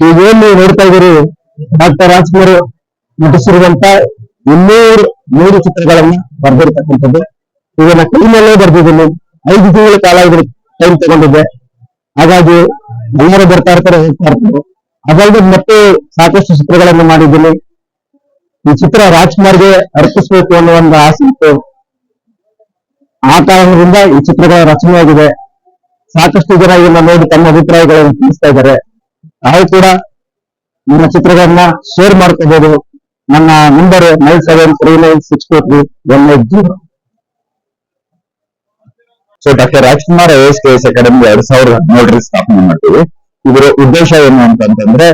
ಏನ್ ನೀವು ನೋಡ್ತಾ ಇದ್ದೀರಿ? ಡಾಕ್ಟರ್ ರಾಜ್ಕುಮಾರ್ ನಟಿಸಿರುವಂತ ಇನ್ನೂರು ಮೂರು ಚಿತ್ರಗಳನ್ನ ಬರೆದಿರ್ತಕ್ಕಂಥದ್ದು. ಇದನ್ನ ಕೈನಲ್ಲೇ ಬರ್ದಿದ್ದೀನಿ. ಐದು ತಿಂಗಳ ಕಾಲ ಇದ್ರ ಟೈಮ್ ತಗೊಂಡಿದ್ದೆ. ಹಾಗಾಗಿ ಎಲ್ಲರೂ ಬರ್ತಾ ಇರ್ತಾರೆ, ಹೇಳ್ತಾ ಇರ್ತಾರೆ. ಅದಲ್ಲದೆ ಮತ್ತೆ ಸಾಕಷ್ಟು ಚಿತ್ರಗಳನ್ನು ಮಾಡಿದ್ದೀನಿ. ಈ ಚಿತ್ರ ರಾಜ್ಕುಮಾರ್ಗೆ ಅರ್ಪಿಸಬೇಕು ಅನ್ನೋ ಒಂದು ಆಸೆ ಇತ್ತು. ಆ ಕಾರಣದಿಂದ ಈ ಚಿತ್ರಗಳ ರಚನೆಯಾಗಿದೆ. ಸಾಕಷ್ಟು ಜನ ಇದನ್ನ ನೋಡಿ ತಮ್ಮ ಅಭಿಪ್ರಾಯಗಳನ್ನು ತಿಳಿಸ್ತಾ ಇದ್ದಾರೆ. ನಾವು ಕೂಡ ನಿಮ್ಮ ಚಿತ್ರಗಳನ್ನ ಶೇರ್ ಮಾಡ್ಕೋಬಹುದು ನನ್ನ number nine seven three nine six two three one eight zero so doctor Rajkumar I S K S academy ಎರಡ್ ಸಾವಿರದ ಹದಿನೇಳರಲ್ಲಿ ಸ್ಥಾಪನೆ ಮಾಡ್ತೀವಿ. ಇದರ ಉದ್ದೇಶ ಏನು ಅಂತಂದ್ರೆ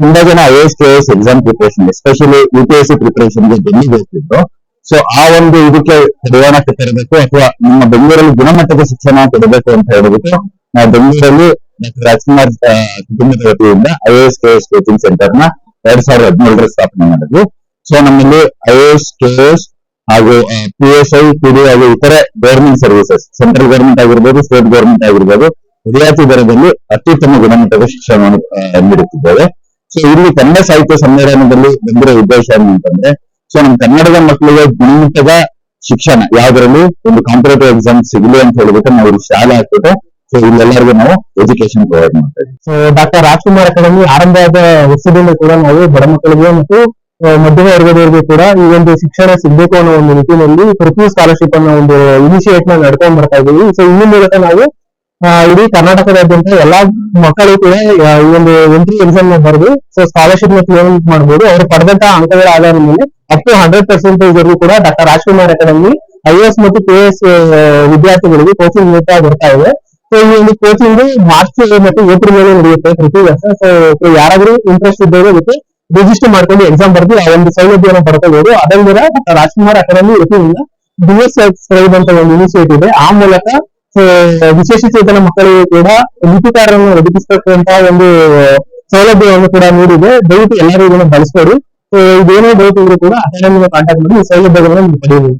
ತುಂಬಾ ಜನ I S K S exam preparation especially U P S C ಪ್ರಿಪರೇಷನ್ಗೆ ಡೆಲ್ಲಿಗೆ ಹೋಗ್ತಿದ್ರು ಸೊ ಆ ಒಂದು ಇದಕ್ಕೆ ತರಬೇಕು ಅಥವಾ ನಮ್ಮ ಬೆಂಗಳೂರಲ್ಲಿ ಗುಣಮಟ್ಟದ ಶಿಕ್ಷಣ ಕೊಡಬೇಕು ಅಂತ ಹೇಳ್ಬಿಟ್ಟು ನಾವು ಬೆಂಗಳೂರಲ್ಲಿ ಡಾಕ್ಟರ್ ರಾಜ್ಕುಮಾರ್ ಕುಟುಂಬದ ವತಿಯಿಂದ ಐಎಎಸ್ ಕೆಎಸ್ ಕೋಚಿಂಗ್ ಸೆಂಟರ್ನ ಎರಡ್ ಸಾವಿರದ ಹದಿನೇಳರ ಸ್ಥಾಪನೆ ಮಾಡಿದ್ವಿ. ಸೊ ನಮ್ಮಲ್ಲಿ ಐಎಎಸ್ ಕೆಎಸ್ ಹಾಗೂ P S I P D ಹಾಗೂ ಇತರ ಗವರ್ಮೆಂಟ್ ಸರ್ವಿಸಸ್ ಸೆಂಟ್ರಲ್ ಗವರ್ಮೆಂಟ್ ಆಗಿರ್ಬೋದು ಸ್ಟೇಟ್ ಗವರ್ಮೆಂಟ್ ಆಗಿರ್ಬೋದು, ರಿಯಾಯಿತಿ ದರದಲ್ಲಿ ಅತ್ಯುತ್ತಮ ಗುಣಮಟ್ಟದ ಶಿಕ್ಷಣವನ್ನು ನೀಡುತ್ತಿದ್ದೇವೆ. ಸೊ ಇಲ್ಲಿ ಕನ್ನಡ ಸಾಹಿತ್ಯ ಸಮ್ಮೇಳನದಲ್ಲಿ ಬಂದಿರೋ ಉದ್ದೇಶ ಏನು ಅಂತಂದ್ರೆ ಸೊ ನಮ್ಮ ಕನ್ನಡದ ಮಕ್ಕಳಿಗೆ ಗುಣಮಟ್ಟದ ಶಿಕ್ಷಣ ಯಾವ್ದ್ರಲ್ಲಿ? ಒಂದು ಕಾಂಪಿಟೇಟಿವ್ ಎಕ್ಸಾಮ್ ಸಿಗಲಿ ಅಂತ ಹೇಳ್ಬಿಟ್ಟು ನಾವು ಶಾಲೆ ಹಾಕ್ಬಿಟ್ಟು ಸೊ ಇಲ್ಲೆಲ್ಲರಿಗೂ ನಾವು ಎಜುಕೇಶನ್ ಪ್ರೊವೈಡ್ ಮಾಡ್ತಾ ಇದ್ದೀವಿ. ಸೊ ಡಾಕ್ಟರ್ ರಾಜ್ಕುಮಾರ್ ಅಕಾಡೆಮಿ ಆರಂಭದ ವರ್ಷದಿಂದ ಕೂಡ ನಾವು ಬಡ ಮಕ್ಕಳಿಗೆ ಮತ್ತು ಮಧ್ಯಮ ವರ್ಗದವರಿಗೆ ಕೂಡ ಈ ಒಂದು ಶಿಕ್ಷಣ ಸಿಗಬೇಕು ಅನ್ನೋ ಒಂದು ನಿಟ್ಟಿನಲ್ಲಿ ಪ್ರತಿ ಸ್ಕಾಲರ್ಶಿಪ್ ಅನ್ನೋ ಒಂದು ಇನಿಷಿಯೇಟ್ನ ನಡ್ಕೊಂಡ್ ಬರ್ತಾ ಇದೀವಿ ಸೊ ಇನ್ನು ಮೂಲಕ ನಾವು ಇಡೀ ಕರ್ನಾಟಕದಾದ್ಯಂತ ಎಲ್ಲಾ ಮಕ್ಕಳು ಕೂಡ ಈ ಒಂದು ಎಂಟ್ರಿ ಎಕ್ಸಾಮ್ನ ಬರೆದು ಸೊ ಸ್ಕಾಲರ್ಶಿಪ್ನ ಕ್ಲೇಮ್ ಮಾಡಬಹುದು ಅವರು ಪಡೆದಂತಹ ಅಂಕಗಳ ಆಧಾರದ ಮೇಲೆ ಅಪ್ ಟು ಹಂಡ್ರೆಡ್ ಪರ್ಸೆಂಟೇಜ್ ವರೆಗೂ ಕೂಡ doctor Rajkumar academy I S ಮತ್ತು ಪಿ ಎಸ್ ವಿದ್ಯಾರ್ಥಿಗಳಿಗೆ ಕೋಚಿಂಗ್ ನೀಡ್ತಾ ಬರ್ತಾ ಇದೆ. ಸೊ ಈ ಒಂದು ಕೋಚಿಂಗ್ ಮಾರ್ಚ್ ಮತ್ತು ಏಪ್ರಿಲ್ ಮೇಲೆ ನಡೆಯುತ್ತೆ ಪ್ರತಿ ವರ್ಷ. ಸೊ ಯಾರಾದ್ರೂ ಇಂಟ್ರೆಸ್ಟ್ ಇದ್ದವರು ಅದಕ್ಕೆ ರಿಜಿಸ್ಟರ್ ಮಾಡ್ಕೊಂಡು ಎಕ್ಸಾಮ್ ಬರೆದು ಆ ಒಂದು ಸೌಲಭ್ಯವನ್ನು ಪಡ್ಕೋಬಹುದು ಅದಲ್ಲದೆ ರಾಜ್ಕುಮಾರ್ ಅಕಾಡೆಮಿ ವತಿಯಿಂದ ಬಿ ಎಸ್ ಸ್ಕ್ರೈಬ್ ಅಂತ ಒಂದು ಇನಿಷಿಯೇಟಿವ್ ಇದೆ. ಆ ಮೂಲಕ ವಿಶೇಷ ಚೇತನ ಮಕ್ಕಳಿಗೆ ಕೂಡ ಲಿಪಿಕಾರರನ್ನು ಒದಗಿಸತಕ್ಕಂತ ಒಂದು ಸೌಲಭ್ಯವನ್ನು ಕೂಡ ನೀಡಿದೆ. ದಯವಿಟ್ಟು ಎಲ್ಲರೂ ಇದನ್ನು ಬಳಸ್ಕೊಡಿ. ಸೊ ಇದೇನೇ ಡೌಟ್ ಇದ್ರು ಕೂಡ ಅಕಾಡೆಮಿನ ಕಾಂಟ್ಯಾಕ್ಟ್ ಮಾಡಿ ಈ ಸೌಲಭ್ಯಗಳನ್ನು ಪಡೆಯಬಹುದು.